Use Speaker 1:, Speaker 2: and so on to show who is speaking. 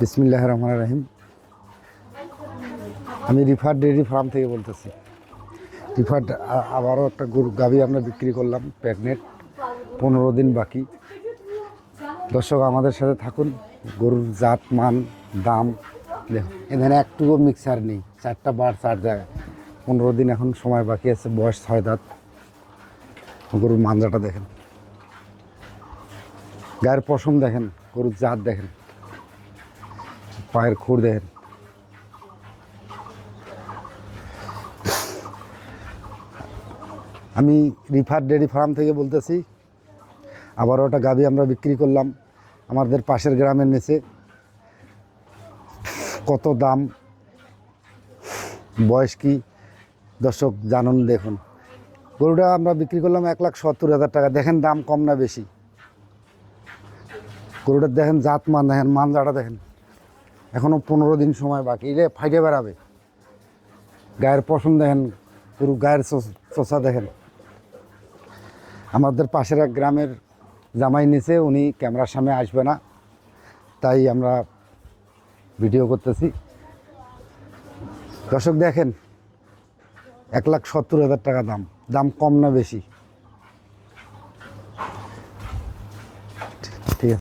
Speaker 1: বিসমিল্লাহ রহমান রাহিম। আমি রিফার ডেয়ারি ফার্ম থেকে বলতেছি। রিফার আবারও একটা গরু, গাভি আমরা বিক্রি করলাম প্রেগনেন্ট পনেরো দিন বাকি। দর্শক, আমাদের সাথে থাকুন, গরুর জাত, মান, দাম। দেখুন, এখানে একটুকু মিক্সার নেই, চারটা বার চার জায়গায়। পনেরো দিন এখন সময় বাকি আছে, বয়স ছয় দাঁত। গরুর মাঞ্জাটা দেখেন। গায়ের পশম দেখেন, গরুর জাত দেখেন। পায়ের খুর দেখেন আমি রিফার ডেয়ারি ফার্ম থেকে বলতেছি আবার ওটা গাভি আমরা বিক্রি করলাম আমাদের পাশের গ্রামের নিচে। কত দাম, বয়স কি? দর্শক জানুন, দেখুন। গরুটা আমরা বিক্রি করলাম এক লাখ সত্তর হাজার টাকা। দেখেন দাম কম না বেশি। গরুটার দেখেন জাত মান, দেখেন মানজাটা দেখেন। এখনও পনেরো দিন সময় বাকি। রে, ফাইটে বেড়াবে। গায়ের পশম দেখেন, পুরো গায়ের চোষা দেখেন। আমাদের পাশের এক গ্রামের জামাই নিচে উনি ক্যামেরার সামনে আসবে না। তাই আমরা ভিডিও করতেছি। দর্শক দেখেন, এক লাখ সত্তর হাজার টাকা দাম। দাম কম না বেশি।